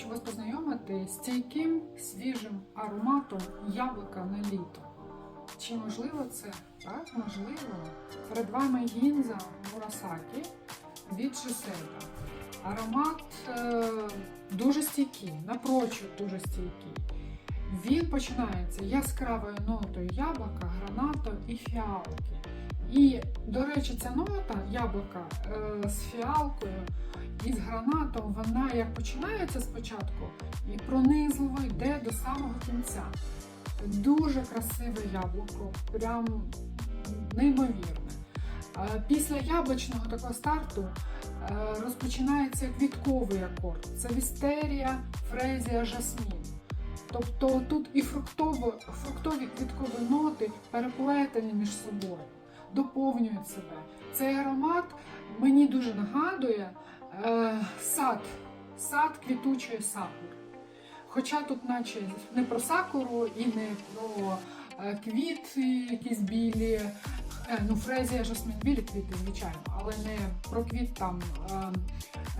хочу вас познайомити з стійким свіжим ароматом яблука на літо. Чи можливо це? Так, можливо. Перед вами гінза Мурасакі від Шиседа. Аромат е, дуже стійкий, напрочуд дуже стійкий. Він починається яскравою нотою яблука, гранату і фіалки. І, до речі, ця нота яблука е, з фіалкою і з гранатом, вона як починається спочатку і пронизливо йде до самого кінця. Дуже красиве яблуко, прям неймовірне. Е, Після яблучного такого старту е, розпочинається квітковий акорд. Це вістерія, фрезія, жасмін. Тобто тут і фруктово, фруктові квіткові ноти переплетені між собою, доповнюють себе. Цей аромат мені дуже нагадує сад, сад квітучої сакури. Хоча тут, наче не про сакуру і не про е, квіти, якісь білі, е, ну фрезія, жасмін, білі квіти, звичайно, але не про квіт там е,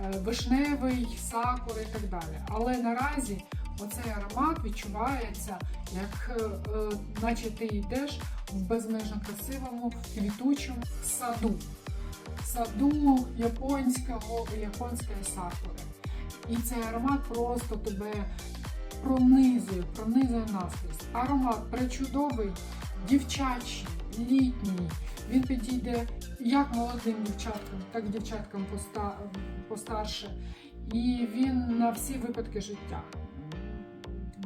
е, вишневий, сакури і так далі. Але наразі оцей аромат відчувається, як е, е, наче ти йдеш в безмежно красивому квітучому саду. Саду японського японської сакури. І цей аромат просто тебе пронизує, пронизує наскрізь. Аромат пречудовий, дівчачий, літній. Він підійде як молодим дівчаткам, так і дівчаткам постарше. І він на всі випадки життя.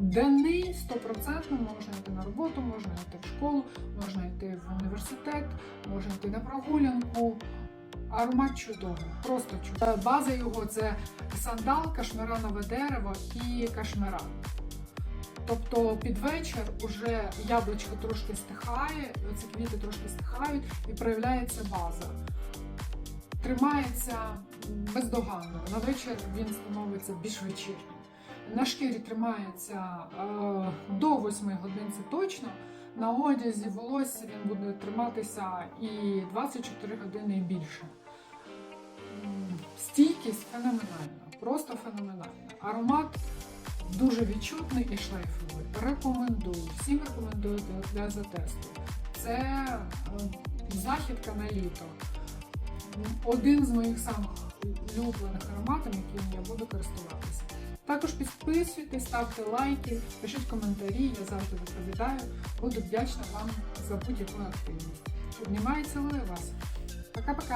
Денний 100% можна йти на роботу, можна йти в школу, можна йти в університет, можна йти на прогулянку. Аромат чудовий, просто чудовий. База його це сандал, кашмиранове дерево і кашмира. Тобто під вечір уже яблучко трошки стихає, ці квіти трошки стихають і проявляється база. Тримається бездоганно. На вечір він становиться більш вечірнім. На шкірі тримається е, до 8 годин це точно. На одязі волосся він буде триматися і 24 години і більше. Стійкість феноменальна, просто феноменальна. Аромат дуже відчутний і шлейфовий. Рекомендую, всім рекомендую для, затесту. Це е, західка на літо. Один з моїх самих улюблених ароматів, яким я буду користуватися. Також підписуйтесь, ставте лайки, пишіть коментарі, я завжди відповідаю. Буду вдячна вам за будь-яку активність. Обнімаю цілую вас. Пока-пока.